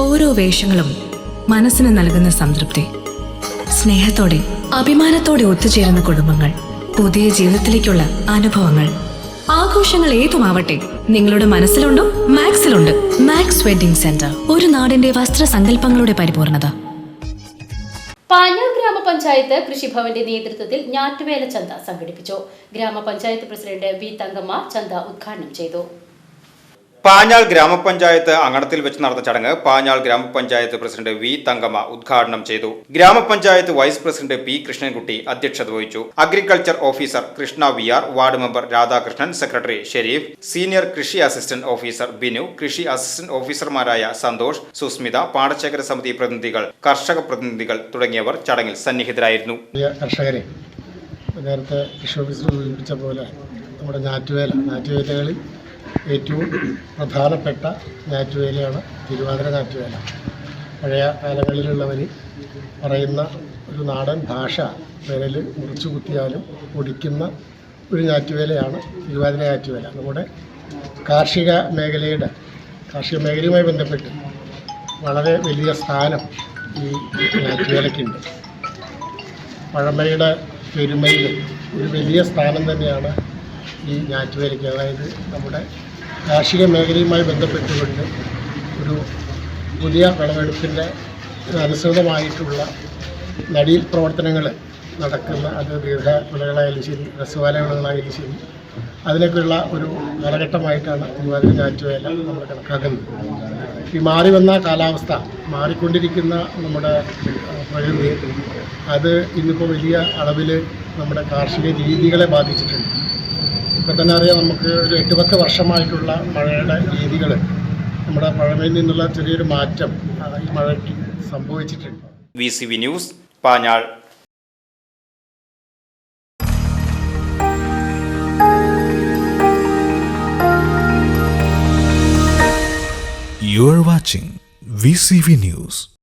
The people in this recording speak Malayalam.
ഓരോ വേഷങ്ങളും മനസ്സിന് നൽകുന്ന സംതൃപ്തി. സ്നേഹത്തോടെ അഭിമാനത്തോടെ ഒത്തുചേരുന്ന കുടുംബങ്ങൾ പുതിയ ജീവിതത്തിലേക്കുള്ള അനുഭവങ്ങൾ. ആഘോഷങ്ങൾ ഏതുമാവട്ടെ നിങ്ങളുടെ മനസ്സിലുണ്ടോ മാക്സിലുണ്ട്. മാക്സ് വെഡിംഗ് സെന്റർ ഒരു നാടിന്റെ വസ്ത്രസങ്കല്പങ്ങളുടെ പരിപൂർണത. പാനൂർ ഗ്രാമപഞ്ചായത്ത് കൃഷിഭവന്റെ നേതൃത്വത്തിൽ ഞാറ്റുവേല ചന്ത സംഘടിപ്പിച്ചു. ഗ്രാമപഞ്ചായത്ത് പ്രസിഡന്റ് വി തങ്കമ്മ ചന്ത ഉദ്ഘാടനം ചെയ്തു. പാഞ്ഞാൾ ഗ്രാമപഞ്ചായത്ത് അങ്കണത്തിൽ വെച്ച് നടന്ന ചടങ്ങ് പാഞ്ഞാൾ ഗ്രാമപഞ്ചായത്ത് പ്രസിഡന്റ് വി തങ്കമ്മ ഉദ്ഘാടനം ചെയ്തു. ഗ്രാമപഞ്ചായത്ത് വൈസ് പ്രസിഡന്റ് പി കൃഷ്ണൻകുട്ടി അധ്യക്ഷത വഹിച്ചു. Agriculture officer Krishna V R ward member Radhakrishnan secretary Sharif senior കൃഷി അസിസ്റ്റന്റ് ഓഫീസർ ബിനു കൃഷി അസിസ്റ്റന്റ് ഓഫീസർമാരായ സന്തോഷ് സുസ്മിത പാടശേഖര സമിതി പ്രതിനിധികൾ കർഷക പ്രതിനിധികൾ തുടങ്ങിയവർ ചടങ്ങിൽ സന്നിഹിതരായിരുന്നു. നേരത്തെ കൃഷി ഓഫീസർ സൂചിപ്പിച്ച പോലെ നമ്മുടെ ഞാറ്റുവേല ഞാറ്റുവേലകളിൽ ഏറ്റവും പ്രധാനപ്പെട്ട ഞാറ്റുവേലയാണ് തിരുവാതിര ഞാറ്റുവേല പഴയ കാലങ്ങളിലുള്ളവർ പറയുന്ന ഒരു നാടൻ ഭാഷ വിരൽ മുറിച്ചു കുത്തിയാലും ഒടിക്കുന്ന ഒരു ഞാറ്റുവേലയാണ് തിരുവാതിര ഞാറ്റുവേല നമ്മുടെ കാർഷിക മേഖലയുടെ കാർഷിക മേഖലയുമായി ബന്ധപ്പെട്ട് വളരെ വലിയ സ്ഥാനം ഈ ഞാറ്റുവേലയ്ക്കുണ്ട് പഴമയുടെ പെരുമയിൽ ഒരു വലിയ സ്ഥാനം തന്നെയാണ് ഈ ഞാറ്റുവേലയ്ക്ക് അതായത് നമ്മുടെ കാർഷിക മേഖലയുമായി ബന്ധപ്പെട്ടുകൊണ്ട് ഒരു പുതിയ വിളവെടുപ്പിന്റെ അനുസൃതമായിട്ടുള്ള നടീൽ പ്രവർത്തനങ്ങൾ നടക്കുന്ന അത് ദീർഘ വിളകളായാലും ശരി ഹ്രസ്വകാല വിളകളായാലും ശരി അതിനൊക്കെയുള്ള ഒരു കാലഘട്ടമായിട്ടാണ് തിരുവാതിര ഞാറ്റുവേല നമ്മൾ കണക്കാക്കുന്നത്. ഈ മാറി വന്ന കാലാവസ്ഥ മാറിക്കൊണ്ടിരിക്കുന്ന നമ്മുടെ പ്രകൃതി അത് ഇന്നിപ്പോൾ വലിയ അളവിൽ നമ്മുടെ കാർഷിക രീതികളെ ബാധിച്ചിട്ടുണ്ട്. ഇപ്പം തന്നെ അറിയാം നമുക്ക് ഒരു എട്ട് പത്ത് വർഷമായിട്ടുള്ള മഴയുടെ രീതികൾ നമ്മുടെ മഴയിൽ നിന്നുള്ള ചെറിയൊരു മാറ്റം ഈ മഴയ്ക്ക് സംഭവിച്ചിട്ടുണ്ട്. V C V news Panjal. You are watching VCV News.